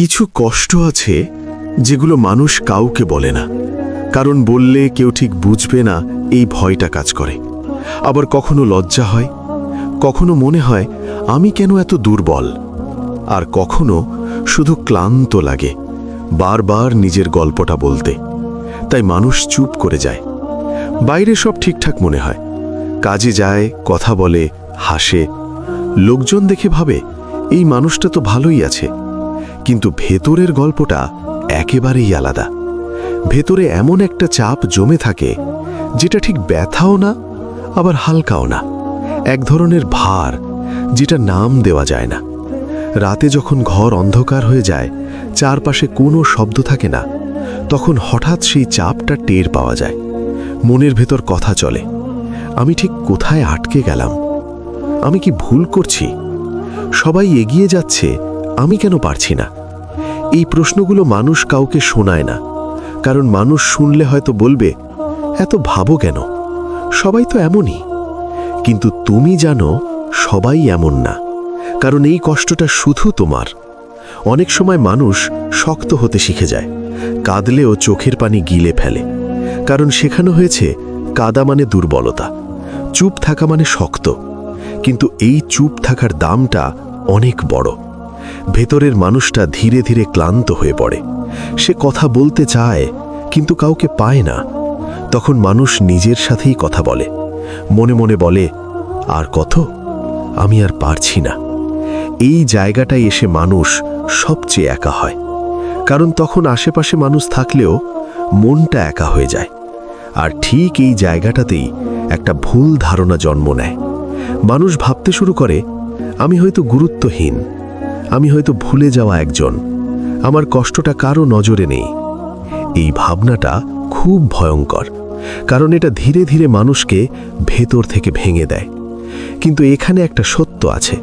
কিছু কষ্ট আছে যেগুলো মানুষ কাউকে বলে না। কারণ বললে কেউ ঠিক বুঝবে না, এই ভয়টা কাজ করে। আবার কখনো লজ্জা হয়, কখনো মনে হয়, আমি কেন এত দুর্বল? আর কখনো শুধু ক্লান্ত লাগে, বারবার নিজের গল্পটা বলতে। তাই মানুষ চুপ করে যায়। বাইরে সব ঠিকঠাক মনে হয়। কাজে যায়, কথা বলে, হাসে। লোকজন দেখে ভাবে, এই মানুষটা তো ভালোই আছে। কিন্তু ভেতরের গল্পটা একেবারেই আলাদা। ভেতরে এমন একটা চাপ জমে থাকে, যেটা ঠিক ব্যথাও না, আবার হালকাও না। এক ধরনের ভার, যেটা নাম দেওয়া যায় না। রাতে যখন ঘর অন্ধকার হয়ে যায়, চারপাশে কোনো শব্দ থাকে না, তখন হঠাৎ সেই চাপটা টের পাওয়া যায়। মনের ভেতর কথা চলে, আমি ঠিক কোথায় আটকে গেলাম? আমি কি ভুল করছি? সবাই এগিয়ে যাচ্ছে আমি কেন পারছি না? এই প্রশ্নগুলো মানুষ কাউকে শোনায় না। কারণ মানুষ শুনলে হয়তো বলবে, এত ভাবো কেন? সবাই তো এমনই। কিন্তু তুমি জানো, সবাই এমন না। কারণ এই কষ্টটা শুধু তোমার। অনেক সময় মানুষ শক্ত হতে শিখে যায় কাঁদলেও চোখের পানি গিলে ফেলে। কারণ শেখানো হয়েছে, কাদা মানে দুর্বলতা, চুপ থাকা মানে শক্ত। কিন্তু এই চুপ থাকার দামটা অনেক বড়। ভেতরের মানুষটা ধীরে ধীরে ক্লান্ত হয়ে পড়ে। সে কথা বলতে চায়, কিন্তু কাউকে পায় না। তখন মানুষ নিজের সাথেই কথা বলে। মনে মনে বলে, আর কত? আমি আর পারছি না। এই জায়গাটায় এসে মানুষ সবচেয়ে একা হয়। কারণ তখন আশেপাশে মানুষ থাকলেও মনটা একা হয়ে যায়। আর ঠিক এই জায়গাটাতেই একটা ভুল ধারণা জন্ম নেয়। মানুষ ভাবতে শুরু করে, আমি হয়তো গুরুত্বহীন আমি হয়তো ভুলে যাওয়া একজন। আমার কষ্টটা কারও নজরে নেই। এই ভাবনাটা খুব ভয়ঙ্কর, কারণ এটা ধীরে ধীরে মানুষকে ভেতর থেকে ভেঙে দেয়। কিন্তু এখানে একটা সত্য আছে,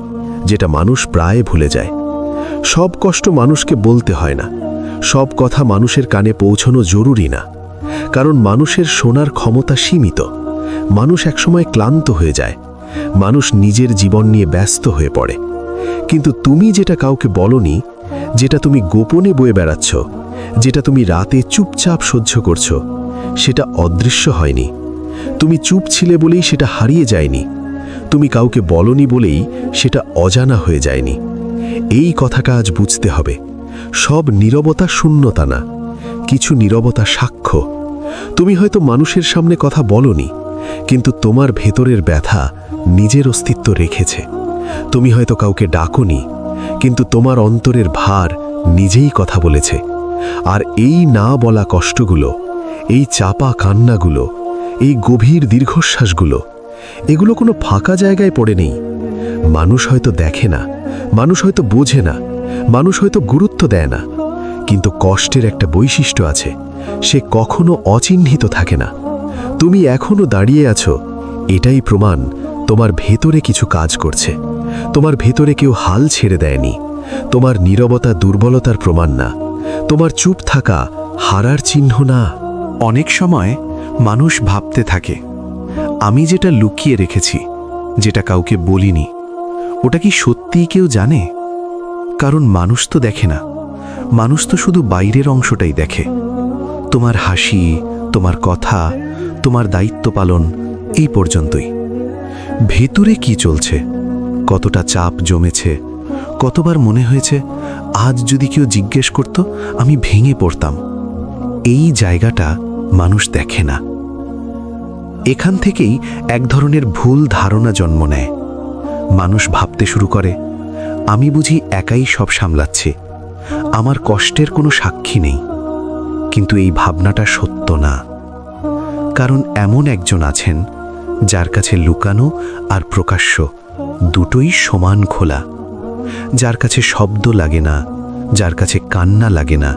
যেটা মানুষ প্রায় ভুলে যায়। সব কষ্ট মানুষকে বলতে হয় না, সব কথা মানুষের কানে পৌঁছানো জরুরি না, কারণ মানুষের শোনার ক্ষমতা সীমিত। মানুষ একসময় ক্লান্ত হয়ে যায়, মানুষ নিজের জীবন নিয়ে ব্যস্ত হয়ে পড়ে। কিন্তু তুমি যেটা কাউকে বলনি, যেটা তুমি গোপনে বয়ে বেড়াচ্ছ, যেটা তুমি রাতে চুপচাপ সহ্য করছ, সেটা অদৃশ্য হয়নি। তুমি চুপ ছিলে বলেই সেটা হারিয়ে যায়নি। তুমি কাউকে বলনি বলেই সেটা অজানা হয়ে যায়নি। এই কথাটা আজ বুঝতে হবে। সব নীরবতা শূন্যতা না, কিছু নীরবতা সাক্ষ্য। তুমি হয়তো মানুষের সামনে কথা বলনি, কিন্তু তোমার ভেতরের ব্যথা নিজের অস্তিত্ব রেখেছে। তুমি হয়তো কাউকে ডাকনি, কিন্তু তোমার অন্তরের ভার নিজেই কথা বলেছে। আর এই না বলা কষ্টগুলো, এই চাপা কান্নাগুলো, এই গভীর দীর্ঘশ্বাসগুলো, এগুলো কোনো ফাঁকা জায়গায় পড়ে নেই। মানুষ হয়তো দেখে না, মানুষ হয়তো বোঝে না, মানুষ হয়তো গুরুত্ব দেয় না, কিন্তু কষ্টের একটা বৈশিষ্ট্য আছে, সে কখনো অচিহ্নিত থাকে না। তুমি এখনও দাঁড়িয়ে আছো, এটাই প্রমাণ তোমার ভেতরে কিছু কাজ করছে। তোমার ভেতরে কেউ হাল ছেড়ে দেয়নি। তোমার নীরবতা দুর্বলতার প্রমাণ না। তোমার চুপ থাকা হারার চিহ্ন না। অনেক সময় মানুষ ভাবতে থাকে, আমি যেটা লুকিয়ে রেখেছি, যেটা কাউকে বলিনি, ওটা কি সত্যিই কেউ জানে? কারণ মানুষ তো দেখে না। মানুষ তো শুধু বাইরের অংশটাই দেখে। তোমার হাসি, তোমার কথা, তোমার দায়িত্ব পালন এই পর্যন্তই। ভেতরে কি চলছে? কতটা চাপ জমেছে। কতবার মনে হয়েছে, আজ যদি কেউ জিজ্ঞেস করত, আমি ভেঙে পড়তাম। এই জায়গাটা মানুষ দেখে না। এখান থেকেই এক ধরনের ভুল ধারণা জন্ম নেয়। মানুষ ভাবতে শুরু করে, আমি বুঝি একাই সব সামলাচ্ছি। আমার কষ্টের কোনো সাক্ষী নেই। কিন্তু এই ভাবনাটা সত্য না। কারণ এমন একজন আছেন, যার কাছে লুকানো আর প্রকাশ্য দুটোই সমান খোলা। যার কাছে শব্দ লাগে না, যার কাছে কান্না লাগে না,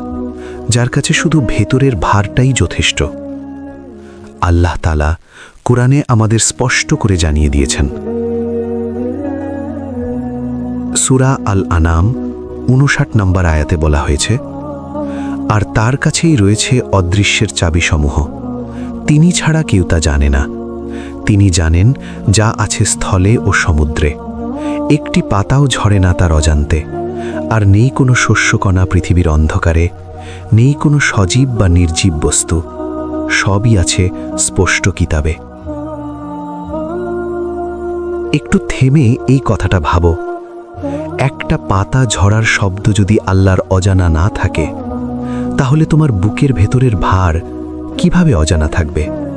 যার কাছে শুধু ভেতরের ভারটাই যথেষ্ট। আল্লাহ তালা কোরআনে আমাদের স্পষ্ট করে জানিয়ে দিয়েছেন। সুরা আল আনাম উনষাট নম্বর আয়াতে বলা হয়েছে, আর তার কাছেই রয়েছে অদৃশ্যের চাবিসমূহ। তিনি ছাড়া কেউ তা জানে না। তিনি জানেন যা আছে স্থলে ও সমুদ্রে। একটি পাতাও ঝরে না তার অজান্তে। আর নেই কোনো শস্যকণা পৃথিবীর অন্ধকারে, নেই কোনো সজীব বা নির্জীব বস্তু। সবই আছে স্পষ্ট কিতাবে। একটু থেমে এই কথাটা ভাবো। একটা পাতা ঝরার শব্দ যদি আল্লাহর অজানা না থাকে, তাহলে তোমার বুকের ভেতরের ভার কীভাবে অজানা থাকবে?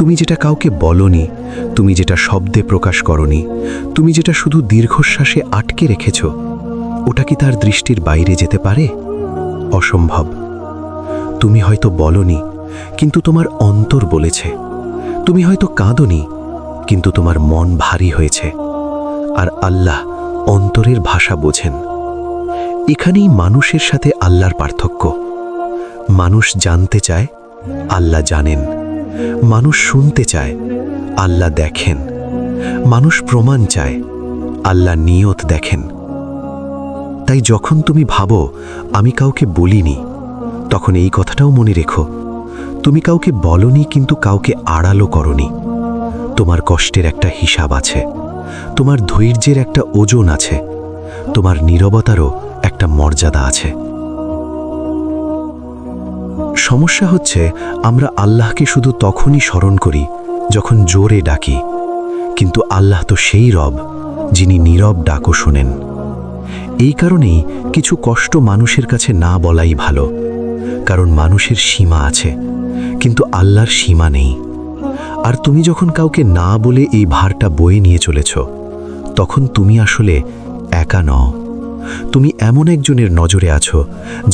তুমি যেটা কাউকে বলনি, তুমি যেটা শব্দে প্রকাশ করনি, তুমি যেটা শুধু দীর্ঘশ্বাসে আটকে রেখেছ, ওটা কি তার দৃষ্টির বাইরে যেতে পারে? অসম্ভব। তুমি হয়তো বলনি, কিন্তু তোমার অন্তর বলেছে। তুমি হয়তো কাঁদনি, কিন্তু তোমার মন ভারী হয়েছে। আর আল্লাহ অন্তরের ভাষা বোঝেন। এখানেই মানুষের সাথে আল্লাহর পার্থক্য। মানুষ জানতে চায়, আল্লাহ জানেন। মানুষ শুনতে চায়, আল্লাহ দেখেন। মানুষ প্রমাণ চায়, আল্লাহ নিয়ত দেখেন। তাই যখন তুমি ভাবো, আমি কাউকে বলিনি, তখন এই কথাটাও মনে রেখো। তুমি কাউকে বলনি, কিন্তু কাউকে আড়ালো করনি। তোমার কষ্টের একটা হিসাব আছে, তোমার ধৈর্যের একটা ওজন আছে, তোমার নীরবতারও একটা মর্যাদা আছে। সমস্যা হচ্ছে, আমরা আল্লাহকে শুধু তখনই স্মরণ করি, যখন জোরে ডাকি। কিন্তু আল্লাহ তো সেই রব, যিনি নীরব ডাকও শোনেন। এই কারণেই কিছু কষ্ট মানুষের কাছে না বলাই ভালো, কারণ মানুষের সীমা আছে, কিন্তু আল্লাহর সীমা নেই। আর তুমি যখন কাউকে না বলে এই ভারটা বয়ে নিয়ে চলেছ, তখন তুমি আসলে একা নও। তুমি এমন একজনের নজরে আছো,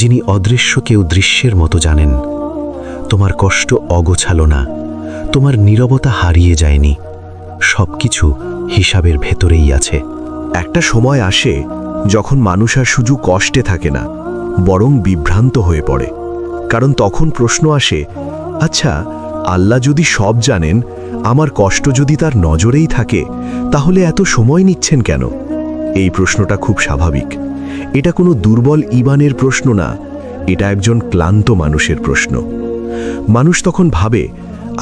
যিনি অদৃশ্য কেউ দৃশ্যের মতো জানেন। তোমার কষ্ট অগোছালো না, তোমার নীরবতা হারিয়ে যায়নি সব কিছু হিসাবের ভেতরেই আছে। একটা সময় আসে যখন মানুষ আর শুধু কষ্টে থাকে না, বরং বিভ্রান্ত হয়ে পড়ে। কারণ তখন প্রশ্ন আসে আচ্ছা আল্লাহ যদি সব জানেন, আমার কষ্ট যদি তার নজরেই থাকে, তাহলে এত সময় নিচ্ছেন কেন? এই প্রশ্নটা খুব স্বাভাবিক। এটা কোনো দুর্বল ইবানের প্রশ্ন না, এটা একজন ক্লান্ত মানুষের প্রশ্ন। মানুষ তখন ভাবে,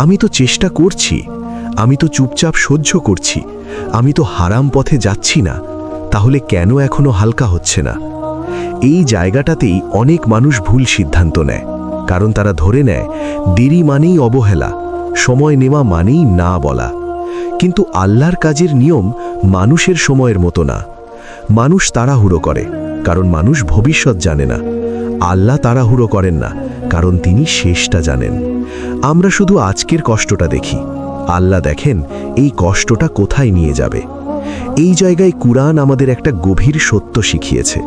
আমি তো চেষ্টা করছি, আমি তো চুপচাপ সহ্য করছি, আমি তো হারাম পথে যাচ্ছি না, তাহলে কেন এখনও হালকা হচ্ছে না? এই জায়গাটাতেই অনেক মানুষ ভুল সিদ্ধান্ত নেয়, কারণ তারা ধরে নেয়, দেরি মানেই অবহেলা, সময় নেওয়া মানেই না বলা। কিন্তু আল্লাহর কাজের নিয়ম মানুষের সময়ের মতো না। মানুষ তাড়াহুড়ো করে, কারণ মানুষ ভবিষ্যৎ জানে না। আল্লাহ তাড়াহুড়ো করেন না, কারণ তিনি শেষটা জানেন। আমরা শুধু আজকের কষ্টটা দেখি। আল্লাহ দেখেন এই কষ্টটা কোথায় নিয়ে যাবে। এই জায়গায় কুরআন আমাদের একটা গভীর সত্য শিখিয়েছে।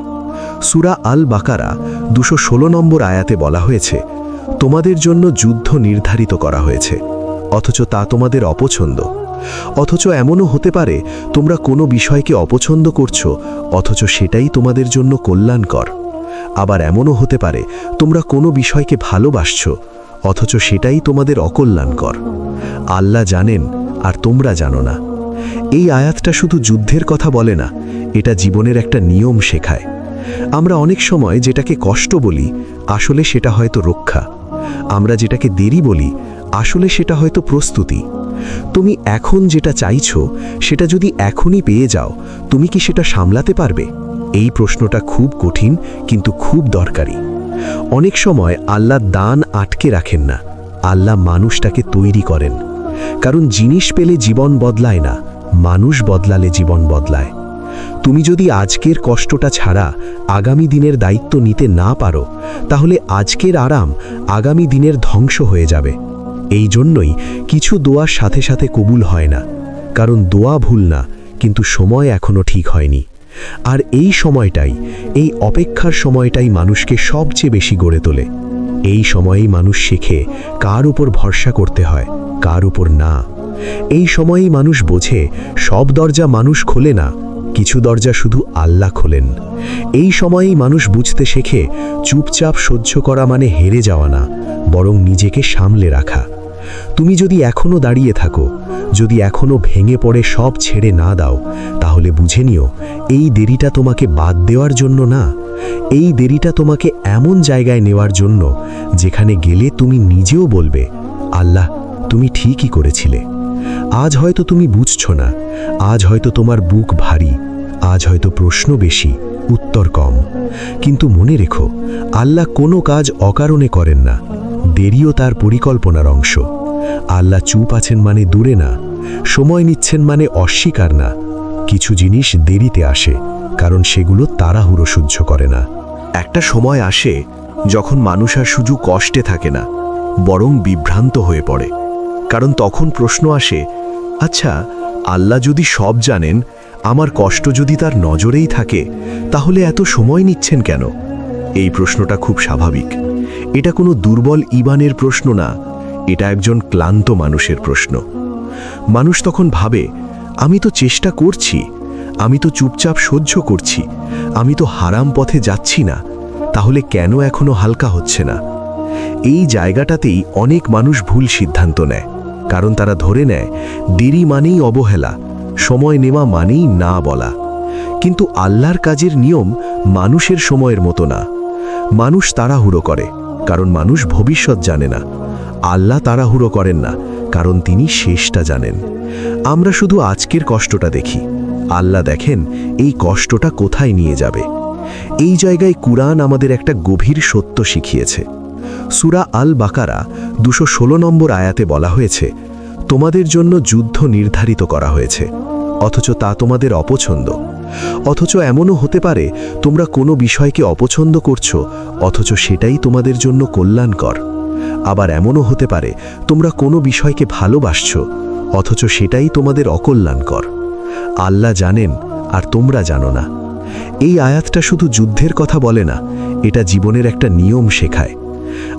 সুরা আল বাকারা দুশো ষোলো নম্বর আয়াতে বলা হয়েছে, তোমাদের জন্য যুদ্ধ নির্ধারিত করা হয়েছে, অথচ তা তোমাদের অপছন্দ। অথচ এমনও হতে পারে তোমরা কোনো বিষয়কে অপছন্দ করছ, অথচ সেটাই তোমাদের জন্য কল্যাণকর। আবার এমনও হতে পারে তোমরা কোনো বিষয়কে ভালোবাসছ, অথচ সেটাই তোমাদের অকল্যাণকর। আল্লাহ জানেন আর তোমরা জানো না। এই আয়াতটা শুধু যুদ্ধের কথা বলে না, এটা জীবনের একটা নিয়ম শেখায়। আমরা অনেক সময় যেটাকে কষ্ট বলি, আসলে সেটা হয়তো রক্ষা। আমরা যেটাকে দেরি বলি, আসলে সেটা হয়তো প্রস্তুতি। তুমি এখন যেটা চাইছো, সেটা যদি এখনই পেয়ে যাও, তুমি কি সেটা সামলাতে পারবে? এই প্রশ্নটা খুব কঠিন, কিন্তু খুব দরকারি। অনেক সময় আল্লাহ দান আটকে রাখেন না, আল্লাহ মানুষটাকে তৈরি করেন। কারণ জিনিস পেলে জীবন বদলায় না, মানুষ বদলালে জীবন বদলায়। তুমি যদি আজকের কষ্টটা ছাড়া আগামী দিনের দায়িত্ব নিতে না পারো, তাহলে আজকের আরাম আগামী দিনের ধ্বংস হয়ে যাবে। এই জন্যই কিছু দোয়ার সাথে সাথে কবুল হয় না। কারণ দোয়া ভুল না, কিন্তু সময় এখনও ঠিক হয়নি। আর এই সময়টাই, এই অপেক্ষার সময়টাই মানুষকে সবচেয়ে বেশি গড়ে তোলে। এই সময়েই মানুষ শেখে কার উপর ভরসা করতে হয়, কার উপর না। এই সময়েই মানুষ বোঝে সব দরজা মানুষ খোলে না, কিছু দরজা শুধু আল্লাহ খোলেন। এই সময়েই মানুষ বুঝতে শেখে চুপচাপ সহ্য করা মানে হেরে যাওয়া না, বরং নিজেকে সামলে রাখা। তুমি যদি এখনও দাঁড়িয়ে থাকো, যদি এখনও ভেঙে পড়ে সব ছেড়ে না দাও, তাহলে বুঝে নিও, এই দেরিটা তোমাকে বাদ দেওয়ার জন্য না। এই দেরিটা তোমাকে এমন জায়গায় নেওয়ার জন্য যেখানে গেলে তুমি নিজেও বলবে, আল্লাহ, তুমি ঠিকই করেছিলে। আজ হয়তো তুমি বুঝছ না, আজ হয়তো তোমার বুক ভারী, আজ হয়তো প্রশ্ন বেশি, উত্তর কম। কিন্তু মনে রেখো, আল্লাহ কোনো কাজ অকারণে করেন না, দেরিও তার পরিকল্পনার অংশ। আল্লাহ চুপ আছেন মানে দূরে না, সময় নিচ্ছেন মানে অস্বীকার না। কিছু জিনিস দেরিতে আসে, কারণ সেগুলো তাড়াহুড়ো সহ্য করে না। একটা সময় আসে যখন মানুষ আর শুধু কষ্টে থাকে না, বরং বিভ্রান্ত হয়ে পড়ে। কারণ তখন প্রশ্ন আসে আচ্ছা আল্লাহ যদি সব জানেন, আমার কষ্ট যদি তার নজরেই থাকে, তাহলে এত সময় নিচ্ছেন কেন? এই প্রশ্নটা খুব স্বাভাবিক। এটা কোনো দুর্বল ইবানের প্রশ্ন না এটা একজন ক্লান্ত মানুষের প্রশ্ন। মানুষ তখন ভাবে, আমি তো চেষ্টা করছি, আমি তো চুপচাপ সহ্য করছি, আমি তো হারাম পথে যাচ্ছি না, তাহলে কেন এখনও হালকা হচ্ছে না? এই জায়গাটাতেই অনেক মানুষ ভুল সিদ্ধান্ত নেয়, কারণ তারা ধরে নেয়, দেরি মানেই অবহেলা, সময় নেওয়া মানেই না বলা। কিন্তু আল্লাহর কাজের নিয়ম মানুষের সময়ের মতো না। মানুষ তাড়াহুড়ো করে, কারণ মানুষ ভবিষ্যৎ জানে না। আল্লাহ তাড়াহুড়ো করেন না, কারণ তিনি শেষটা জানেন। আমরা শুধু আজকের কষ্টটা দেখি। আল্লাহ দেখেন এই কষ্টটা কোথায় নিয়ে যাবে। এই জায়গায় কুরআন আমাদের একটা গভীর সত্য শিখিয়েছে। সুরা আল বাকারা দুশো ষোলো নম্বর আয়াতে বলা হয়েছে, তোমাদের জন্য যুদ্ধ নির্ধারিত করা হয়েছে, অথচ তা তোমাদের অপছন্দ। অথচ এমনও হতে পারে, তোমরা কোনো বিষয়কে অপছন্দ করছ, অথচ সেটাই তোমাদের জন্য কল্যাণকর। আবার এমনও হতে পারে, তোমরা কোনো বিষয়কে ভালোবাসছো, অথচ সেটাই তোমাদের অকল্যাণকর। আল্লাহ জানেন, আর তোমরা জানো না। এই আয়াতটা শুধু যুদ্ধের কথা বলে না, এটা জীবনের একটা নিয়ম শেখায়।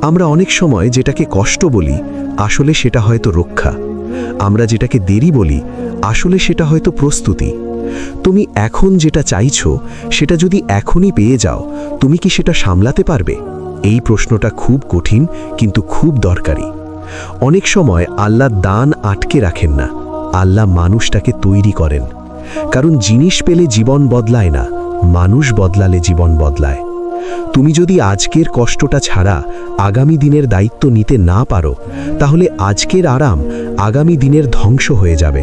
আমরা অনেক সময় যেটাকে কষ্ট বলি, আসলে সেটা হয়তো রক্ষা। আমরা যেটাকে দেরি বলি, আসলে সেটা হয়তো প্রস্তুতি। তুমি এখন যেটা চাইছো, সেটা যদি এখনই পেয়ে যাও, তুমি কি সেটা সামলাতে পারবে? এই প্রশ্নটা খুব কঠিন, কিন্তু খুব দরকারি। অনেক সময় আল্লাহ দান আটকে রাখেন না, আল্লাহ মানুষটাকে তৈরি করেন। কারণ জিনিস পেলে জীবন বদলায় না, মানুষ বদলালে জীবন বদলায়। তুমি যদি আজকের কষ্টটা ছাড়া আগামী দিনের দায়িত্ব নিতে না পারো, তাহলে আজকের আরাম আগামী দিনের ধ্বংস হয়ে যাবে।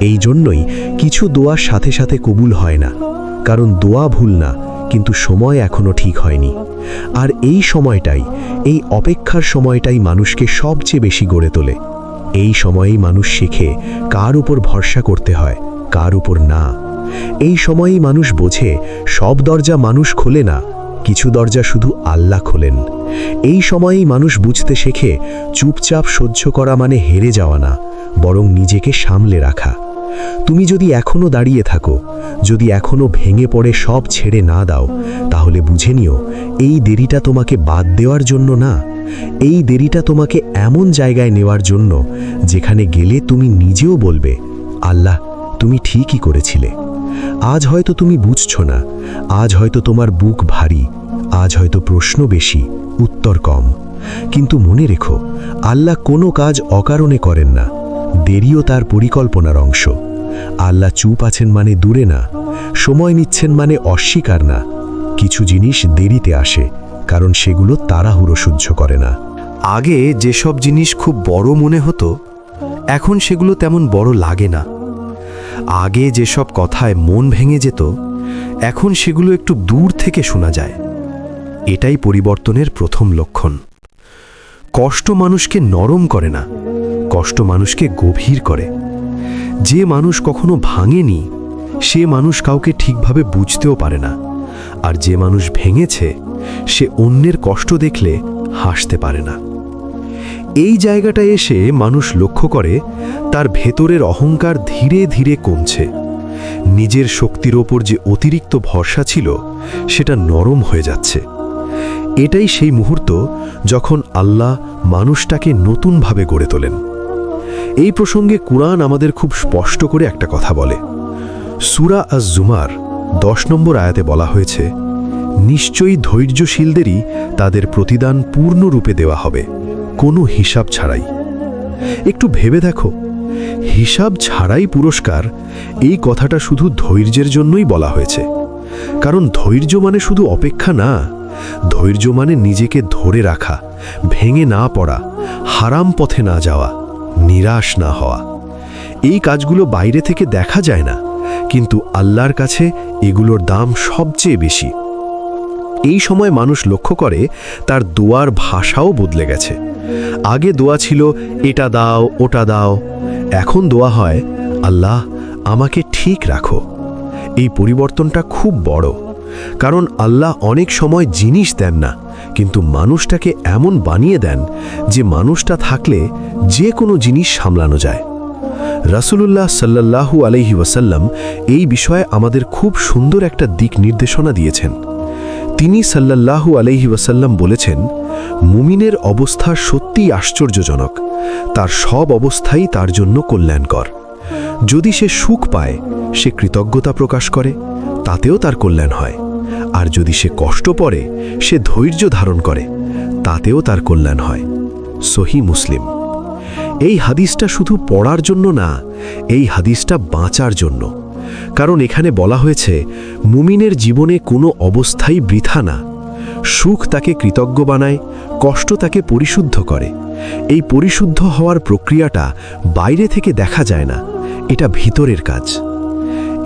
এই জন্যই কিছু দোয়ার সাথে সাথে কবুল হয় না, কারণ দোয়া ভুল না কিন্তু সময় এখনও ঠিক হয়নি। আর এই সময়টাই, এই অপেক্ষার সময়টাই মানুষকে সবচেয়ে বেশি গড়ে তোলে। এই সময়েই মানুষ শেখে কার উপর ভরসা করতে হয়, কার উপর না। এই সময়েই মানুষ বোঝে, সব দরজা মানুষ খোলে না, কিছু দরজা শুধু আল্লাহ খোলেন। এই সময়েই মানুষ বুঝতে শেখে, চুপচাপ সহ্য করা মানে হেরে যাওয়া না, বরং নিজেকে সামলে রাখা। তুমি যদি এখনও দাঁড়িয়ে থাকো, যদি এখনও ভেঙে পড়ে সব ছেড়ে না দাও, তাহলে বুঝে নিও, এই দেরিটা তোমাকে বাদ দেওয়ার জন্য না। এই দেরিটা তোমাকে এমন জায়গায় নেওয়ার জন্য, যেখানে গেলে তুমি নিজেও বলবে, আল্লাহ, তুমি ঠিকই করেছিলে। আজ হয়তো তুমি বুঝছ না, আজ হয়তো তোমার বুক ভারী, আজ হয়তো প্রশ্ন বেশি, উত্তর কম। কিন্তু মনে রেখো, আল্লাহ কোনো কাজ অকারণে করেন না। দেরিও তার পরিকল্পনার অংশ। আল্লাহ চুপ আছেন মানে দূরে না, সময় নিচ্ছেন মানে অস্বীকার না। কিছু জিনিস দেরিতে আসে, কারণ সেগুলো তাড়াহুড়ো সহ্য করে না। আগে যেসব জিনিস খুব বড় মনে হতো, এখন সেগুলো তেমন বড় লাগে না। আগে যেসব কথায় মন ভেঙে যেত, এখন সেগুলো একটু দূর থেকে শোনা যায়। এটাই পরিবর্তনের প্রথম লক্ষণ। কষ্ট মানুষকে নরম করে না কষ্ট মানুষকে গভীর করে। যে মানুষ কখনো ভাঙেনি, সে মানুষ কাউকে ঠিকভাবে বুঝতেও পারে না। আর যে মানুষ ভেঙেছে, সে অন্যের কষ্ট দেখলে হাসতে পারে না। এই জায়গাটায় এসে মানুষ লক্ষ্য করে, তার ভেতরের অহংকার ধীরে ধীরে কমছে। নিজের শক্তির ওপর যে অতিরিক্ত ভরসা ছিল, সেটা নরম হয়ে যাচ্ছে। এটাই সেই মুহূর্ত যখন আল্লাহ মানুষটাকে নতুনভাবে গড়ে তোলেন। এই প্রসঙ্গে কুরআন আমাদের খুব স্পষ্ট করে একটা কথা বলে। সুরা আজ জুমার দশ নম্বর আয়াতে বলা হয়েছে, নিশ্চয়ই ধৈর্যশীলদেরই তাদের প্রতিদান পূর্ণরূপে দেওয়া হবে, কোনো হিসাব ছাড়াই। একটু ভেবে দেখো, হিসাব ছাড়াই পুরস্কার এই কথাটা শুধু ধৈর্যের জন্যই বলা হয়েছে। কারণ ধৈর্য মানে শুধু অপেক্ষা না, ধৈর্য মানে নিজেকে ধরে রাখা, ভেঙে না পড়া, হারাম পথে না যাওয়া। নিরাশ না হওয়া। এই কাজগুলো বাইরে থেকে দেখা যায় না, কিন্তু আল্লাহর কাছে এগুলোর দাম সবচেয়ে বেশি। এই সময় মানুষ লক্ষ্য করে, তার দোয়ার ভাষাও বদলে গেছে। আগে দোয়া ছিল, এটা দাও, ওটা দাও। এখন দোয়া হয়, আল্লাহ, আমাকে ঠিক রাখো। এই পরিবর্তনটা খুব বড়। কারণ আল্লাহ অনেক সময় জিনিস দেন না, কিন্তু মানুষটাকে এমন বানিয়ে দেন যে মানুষটা থাকলে যে কোনো জিনিস সামলানো যায়। রাসূলুল্লাহ সাল্লাল্লাহু আলাইহি ওয়াসাল্লাম এই বিষয়ে আমাদের খুব সুন্দর একটা দিক নির্দেশনা দিয়েছেন। তিনি সাল্লাল্লাহু আলাইহি ওয়াসাল্লাম বলেছেন, মুমিনের অবস্থা সত্যিই আশ্চর্যজনক। তার সব অবস্থাই তার জন্য কল্যাণকর। যদি সে সুখ পায়, সে কৃতজ্ঞতা প্রকাশ করে। তাতেও তার কল্যাণ হয়। আর যদি সে কষ্ট পড়ে, সে ধৈর্য ধারণ করে, তাতেও তার কল্যাণ হয়। সহি মুসলিম। এই হাদিসটা শুধু পড়ার জন্য না, এই হাদিসটা বাঁচার জন্য। কারণ এখানে বলা হয়েছে, মুমিনের জীবনে কোনো অবস্থাই বৃথা না। সুখ তাকে কৃতজ্ঞ বানায়, কষ্ট তাকে পরিশুদ্ধ করে। এই পরিশুদ্ধ হওয়ার প্রক্রিয়াটা বাইরে থেকে দেখা যায় না, এটা ভিতরের কাজ।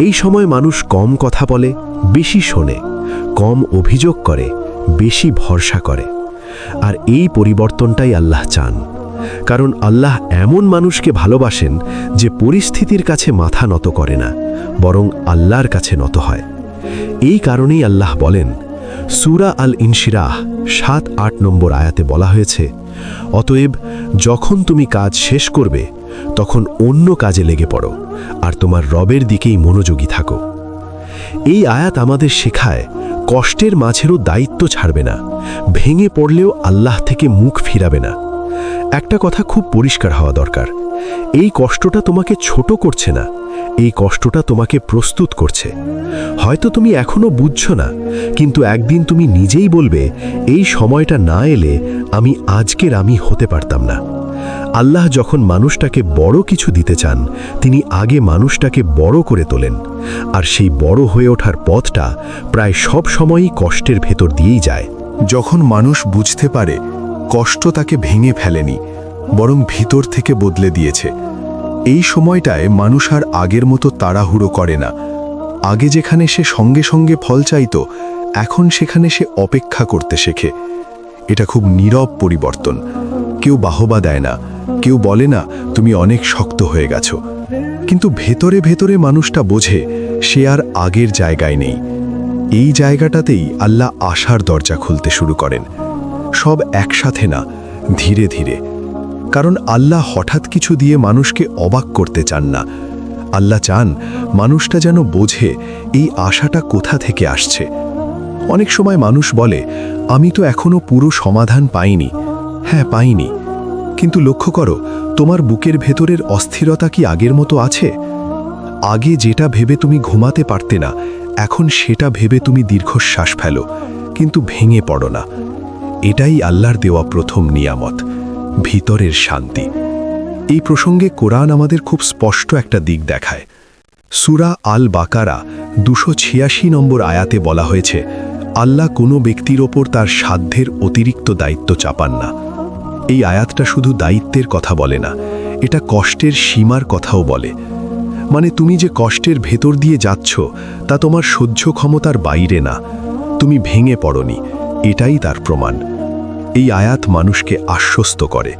এই সময় মানুষ কম কথা বলে, বেশি শোনে, কম অভিযোগ করে, বেশি ভরসা করে। আর এই পরিবর্তনটাই আল্লাহ চান। কারণ আল্লাহ এমন মানুষকে ভালোবাসেন যে পরিস্থিতির কাছে মাথা নত করে না, বরং আল্লাহর কাছে নত হয়। এই কারণেই আল্লাহ বলেন, সুরা আল ইনশিরাহ সাত আট নম্বর আয়াতে বলা হয়েছে, অতএব যখন তুমি কাজ শেষ করবে তখন অন্য কাজে লেগে পড়ো, আর তোমার রবের দিকেই মনোযোগী থাকো। এই আয়াত আমাদের শেখায়, কষ্টের মাঝেরও দায়িত্ব ছাড়বে না, ভেঙে পড়লেও আল্লাহ থেকে মুখ ফিরাবে না। একটা কথা খুব পরিষ্কার হওয়া দরকার, এই কষ্টটা তোমাকে ছোট করছে না, এই কষ্টটা তোমাকে প্রস্তুত করছে। হয়তো তুমি এখনও বুঝছ না, কিন্তু একদিন তুমি নিজেই বলবে, এই সময়টা না এলে আমি আজকের আমি হতে পারতাম না। আল্লাহ যখন মানুষটাকে বড় কিছু দিতে চান, তিনি আগে মানুষটাকে বড় করে তোলেন। আর সেই বড় হয়ে ওঠার পথটা প্রায় সব সময়ই কষ্টের ভেতর দিয়েই যায়। যখন মানুষ বুঝতে পারে কষ্ট তাকে ভেঙে ফেলেনি, বরং ভিতর থেকে বদলে দিয়েছে, এই সময়টায় মানুষ আর আগের মতো তাড়াহুড়ো করে না। আগে যেখানে সে সঙ্গে সঙ্গে ফল চাইত, এখন সেখানে সে অপেক্ষা করতে শেখে। এটা খুব নীরব পরিবর্তন, কেউ বাহবা দেয় না। কেউ বলে না, তুমি অনেক শক্ত হয়ে গেছো। কিন্তু ভেতরে ভেতরে মানুষটা বোঝে, সে আর আগের জায়গায় নেই। এই জায়গাটাতেই আল্লাহ আশার দরজা খুলতে শুরু করেন। সব একসাথে না, ধীরে ধীরে। কারণ আল্লাহ হঠাৎ কিছু দিয়ে মানুষকে অবাক করতে চান না। আল্লাহ চান মানুষটা যেন বোঝে, এই আশাটা কোথা থেকে আসছে। অনেক সময় মানুষ বলে, আমি তো এখনও পুরো সমাধান পাইনি। হ্যাঁ পাইনি। কিন্তু লক্ষ্য করো, তোমার বুকের ভেতরের অস্থিরতা কি আগের মতো আছে? আগে যেটা ভেবে তুমি ঘুমাতে পারতে না, এখন সেটা ভেবে তুমি দীর্ঘশ্বাস ফেলো, কিন্তু ভেঙে পড়ো না। এটাই আল্লাহর দেওয়া প্রথম নিয়ামত, ভিতরের শান্তি। এই প্রসঙ্গে কোরআন আমাদের খুব স্পষ্ট একটা দিক দেখায়। সুরা আল বাকারা দুশো ছিয়াশি নম্বর আয়াতে বলা হয়েছে, আল্লাহ কোনো ব্যক্তির ওপর তার সাধ্যের অতিরিক্ত দায়িত্ব চাপান না। এই আয়াতটা শুধু দায়িত্বের কথা বলে না, এটা কষ্টের সীমার কথাও বলে। মানে তুমি যে কষ্টের ভেতর দিয়ে যাচ্ছ, তা তোমার সহ্য ক্ষমতার বাইরে না। তুমি ভেঙে পড়নি, এটাই তার প্রমাণ। এই আয়াত মানুষকে আশ্বস্ত করে।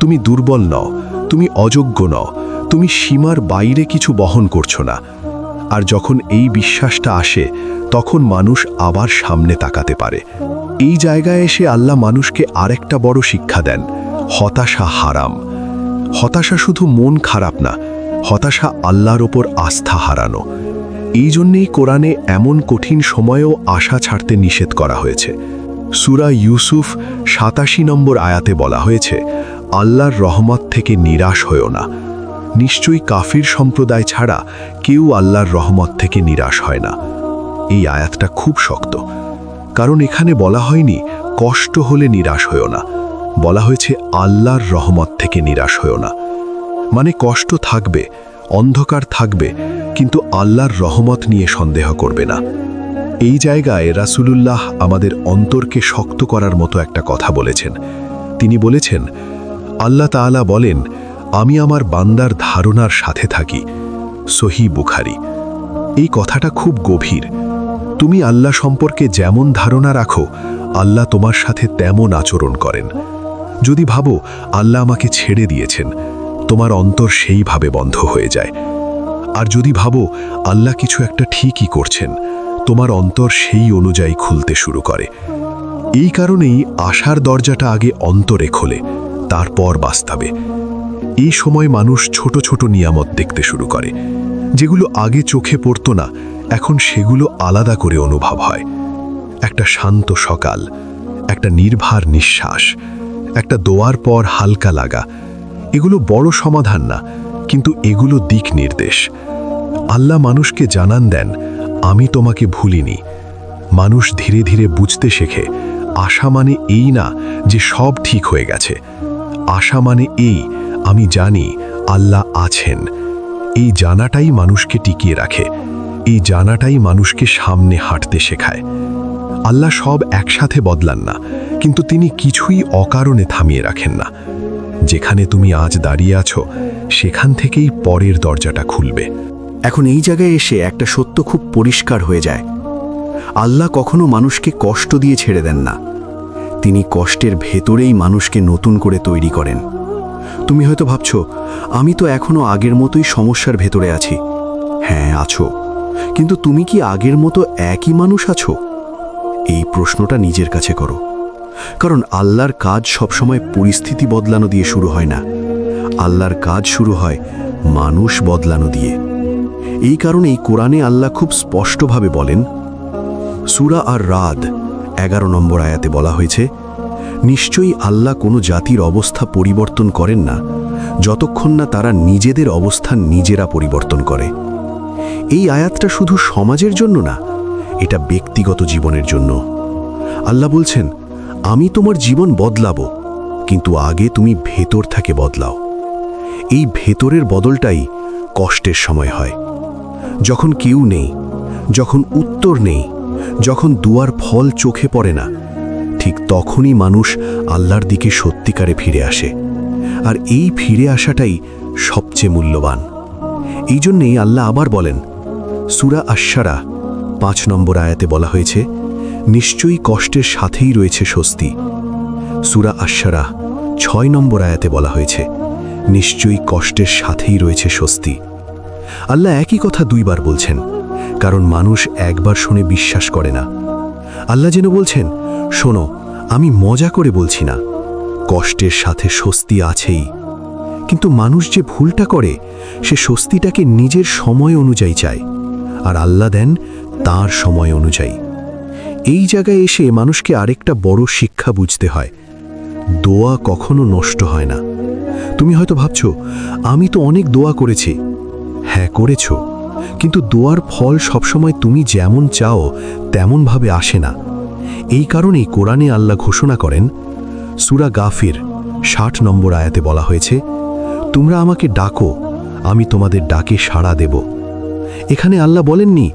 তুমি দুর্বল নও, তুমি অযোগ্য নও, তুমি সীমার বাইরে কিছু বহন করছ না। আর যখন এই বিশ্বাসটা আসে, তখন মানুষ আবার সামনে তাকাতে পারে। এই জায়গায় এসে আল্লাহ মানুষকে আরেকটা বড় শিক্ষা দেন, হতাশা হারাম। হতাশা শুধু মন খারাপ না, হতাশা আল্লাহর ওপর আস্থা হারানো। এই জন্যেই কোরআনে এমন কঠিন সময়েও আশা ছাড়তে নিষেধ করা হয়েছে। সুরা ইউসুফ সাতাশি নম্বর আয়াতে বলা হয়েছে, আল্লাহর রহমত থেকে নিরাশ হয়েও না। নিশ্চয়ই কাফির সম্প্রদায় ছাড়া কেউ আল্লাহর রহমত থেকে নিরাশ হয় না। এই আয়াতটা খুব শক্ত। কারণ এখানে বলা হয়নি, কষ্ট হলে নিরাশ হয়েও না। বলা হয়েছে, আল্লাহর রহমত থেকে নিরাশ হয়েও না। মানে কষ্ট থাকবে, অন্ধকার থাকবে, কিন্তু আল্লাহর রহমত নিয়ে সন্দেহ করবে না। এই জায়গায় রাসূলুল্লাহ আমাদের অন্তরকে শক্ত করার মতো একটা কথা বলেছেন। তিনি বলেছেন, আল্লাহ তাআলা বলেন আমি আমার বান্দার ধারণার সাথে থাকি, সহি বুখারি। এই কথাটা খুব গভীর। তুমি আল্লাহ সম্পর্কে যেমন ধারণা রাখো, আল্লাহ তোমার সাথে তেমন আচরণ করেন। যদি ভাবো, আল্লাহ আমাকে ছেড়ে দিয়েছেন, তোমার অন্তর সেইভাবে বন্ধ হয়ে যায়। আর যদি ভাবো, আল্লাহ কিছু একটা ঠিকই করছেন, তোমার অন্তর সেই অনুযায়ী খুলতে শুরু করে। এই কারণেই আশার দরজাটা আগে অন্তরে খোলে, তারপর বাস্তবে। এই সময় মানুষ ছোট ছোট নিয়ামত দেখতে শুরু করে। যেগুলো আগে চোখে পড়তো না, এখন সেগুলো আলাদা করে অনুভব হয়। একটা শান্ত সকাল, একটা নির্ভার নিঃশ্বাস, একটা দোয়ার পর হালকা লাগা। এগুলো বড় সমাধান না, কিন্তু এগুলো দিক নির্দেশ। আল্লাহ মানুষকে জানান দেন, আমি তোমাকে ভুলিনি। মানুষ ধীরে ধীরে বুঝতে শেখে, আশা মানে এই না যে সব ঠিক হয়ে গেছে। আশা মানে এই, আমি জানি আল্লাহ আছেন। এই জানাটাই মানুষকে টিকিয়ে রাখে। এই জানাটাই মানুষকে সামনে হাঁটতে শেখায়। আল্লাহ সব একসাথে বদলান না, কিন্তু তিনি কিছুই অকারণে থামিয়ে রাখেন না। যেখানে তুমি আজ দাঁড়িয়ে আছো, সেখান থেকেই পরের দরজাটা খুলবে। এখন এই জায়গায় এসে একটা সত্য খুব পরিষ্কার হয়ে যায়। আল্লাহ কখনো মানুষকে কষ্ট দিয়ে ছেড়ে দেন না। তিনি কষ্টের ভেতরেই মানুষকে নতুন করে তৈরি করেন। তুমি হয়তো ভাবছ, আমি তো এখনও আগের মতোই সমস্যার ভেতরে আছি। হ্যাঁ আছো। কিন্তু তুমি কি আগের মতো একই মানুষ আছো? এই প্রশ্নটা নিজের কাছে করো। কারণ আল্লাহর কাজ সবসময় পরিস্থিতি বদলানো দিয়ে শুরু হয় না। আল্লাহর কাজ শুরু হয় মানুষ বদলানো দিয়ে। এই কারণেই কোরআনে আল্লাহ খুব স্পষ্টভাবে বলেন, সুরা আর রাদ এগারো নম্বর আয়াতে বলা হয়েছে, নিশ্চয়ই আল্লাহ কোনো জাতির অবস্থা পরিবর্তন করেন না, যতক্ষণ না তারা নিজেদের অবস্থান নিজেরা পরিবর্তন করে। এই আয়াতটা শুধু সমাজের জন্য না, এটা ব্যক্তিগত জীবনের জন্য। আল্লাহ বলছেন, আমি তোমার জীবন বদলাবো, কিন্তু আগে তুমি ভেতর থেকে বদলাও। এই ভেতরের বদলটাই কষ্টের সময় হয়। যখন কেউ নেই, যখন উত্তর নেই যখন দুয়ার ফল চোখে পড়ে না, ঠিক তখনই মানুষ আল্লাহর দিকে সত্যিকারে ফিরে আসে। আর এই ফিরে আসাটাই সবচেয়ে মূল্যবান। এই জন্যেই আল্লাহ আবার বলেন, সুরা আশারা পাঁচ নম্বর আয়াতে বলা হয়েছে, নিশ্চয়ই কষ্টের সাথেই রয়েছে স্বস্তি। সুরা আশারা ছয় নম্বর আয়াতে বলা হয়েছে, নিশ্চয়ই কষ্টের সাথেই রয়েছে স্বস্তি। আল্লাহ একই কথা দুইবার বলছেন কারণ মানুষ একবার শুনে বিশ্বাস করে না। আল্লাহ যেন বলছেন, শোনো, আমি মজা করে বলছি না। কষ্টের সাথে স্বস্তি আছেই। কিন্তু মানুষ যে ভুলটা করে, সে স্বস্তিটাকে নিজের সময় অনুযায়ী চায়। আর আল্লাহ দেন তার সময় অনুযায়ী। এই জায়গায় এসে মানুষকে আরেকটা বড় শিক্ষা বুঝতে হয়। দোয়া কখনো নষ্ট হয় না। তুমি হয়তো ভাবছ, আমি তো অনেক দোয়া করেছি। হ্যাঁ করেছ। কিন্তু দোয়ার ফল সবসময় তুমি যেমন চাও, তেমনভাবে আসে না। এই কারণেই কোরআনে আল্লাহ ঘোষণা করেন, সুরা গাফির, ষাট নম্বর আয়াতে বলা হয়েছে, তোমরা আমাকে ডাকো, আমি তোমাদের ডাকে সাড়া দেব। এখানে আল্লাহ বলেননি,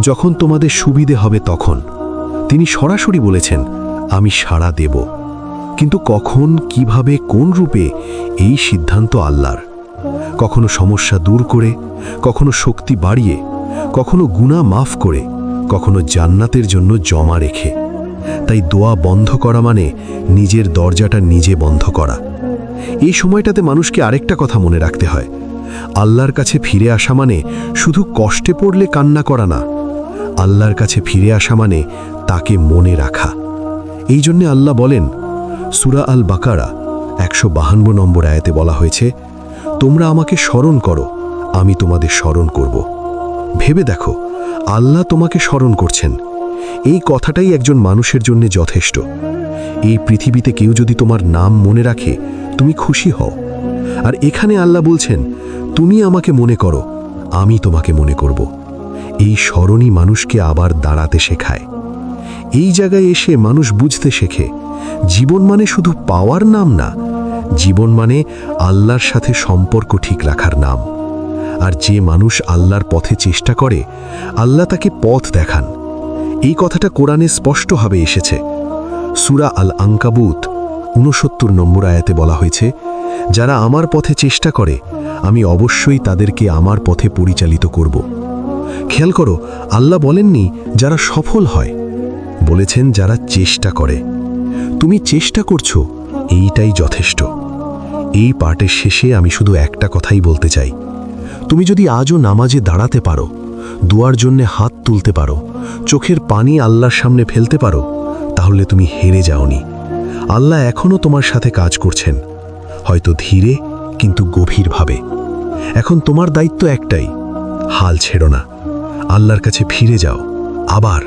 যখন তোমাদের সুবিধে হবে তখন। তিনি সরাসরি বলেছেন, আমি সাড়া দেব। কিন্তু কখন, কীভাবে, কোন রূপে, এই সিদ্ধান্ত আল্লাহর। কখনো সমস্যা দূর করে, কখনো শক্তি বাড়িয়ে, কখনো গুণা মাফ করে, কখনো জান্নাতের জন্য জমা রেখে। তাই দোয়া বন্ধ করা মানে নিজের দরজাটা নিজে বন্ধ করা। এই সময়টাতে মানুষকে আরেকটা কথা মনে রাখতে হয়। আল্লাহর কাছে ফিরে আসা মানে শুধু কষ্টে পড়লে কান্না করা না। আল্লাহর কাছে ফিরে আসা মানে তাকে মনে রাখা। এই জন্যে আল্লাহ বলেন, সুরা আল বাকারা একশো বাহান্ন নম্বর আয়াতে বলা হয়েছে তোমরা আমাকে স্মরণ করো, আমি তোমাদের স্মরণ করব। ভেবে দেখো, আল্লাহ তোমাকে স্মরণ করছেন। এই কথাটাই একজন মানুষের জন্য যথেষ্ট। এই পৃথিবীতে কেউ যদি তোমার নাম মনে রাখে, তুমি খুশি হও। আর এখানে আল্লাহ বলছেন, তুমি আমাকে মনে করো, আমি তোমাকে মনে করব। এই স্মরণই মানুষকে আবার দাঁড়াতে শেখায়। এই জায়গায় এসে মানুষ বুঝতে শেখে, জীবন মানে শুধু পাওয়ার নাম না জীবন মানে আল্লাহর সাথে সম্পর্ক ঠিক রাখার নাম। আর যে মানুষ আল্লাহর পথে চেষ্টা করে, আল্লাহ তাকে পথ দেখান। এই কথাটা কোরআনে স্পষ্টভাবে এসেছে। সুরা আল আঙ্কাবুত ঊনসত্তর নম্বর আয়াতে বলা হয়েছে, যারা আমার পথে চেষ্টা করে, আমি অবশ্যই তাদেরকে আমার পথে পরিচালিত করব। খেয়াল করো, আল্লাহ বলেননি যারা সফল হয়। বলেছেন যারা চেষ্টা করে। তুমি চেষ্টা করছ, এইটাই যথেষ্ট। এই পার্টের শেষে আমি শুধু একটা কথাই বলতে চাই। তুমি যদি আজও নামাজে দাঁড়াতে পারো, দুয়ার জন্যে হাত তুলতে পারো, চোখের পানি আল্লাহর সামনে ফেলতে পারো, তাহলে তুমি হেরে যাওনি। আল্লাহ এখনও তোমার সাথে কাজ করছেন, হয়তো ধীরে কিন্তু গভীরভাবে। এখন তোমার দায়িত্ব একটাই, হাল ছেড়ো না। আল্লাহর কাছে ফিরে যাও, আবার,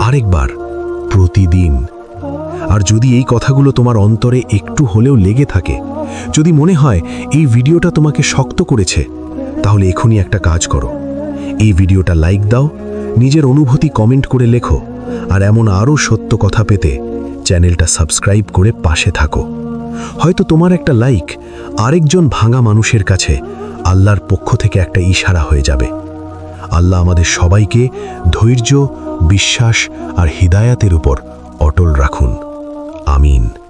আরেকবার, প্রতিদিন। আর যদি এই কথাগুলো তোমার অন্তরে একটু হলেও লেগে থাকে যদি মনে হয় এই ভিডিওটা তোমাকে শক্ত করেছে, তাহলে এখনই একটা কাজ করো। এই ভিডিওটা লাইক দাও, নিজের অনুভূতি কমেন্ট করে লেখো, আর এমন আরও সত্য কথা পেতে চ্যানেলটা সাবস্ক্রাইব করে পাশে থাকো। হয়তো তোমার একটা লাইক আরেকজন ভাঙা মানুষের কাছে আল্লাহর পক্ষ থেকে একটা ইশারা হয়ে যাবে। আল্লাহ আমাদের সবাইকে ধৈর্য, বিশ্বাস আর হিদায়াতের উপর অটল রাখুন। আমিন।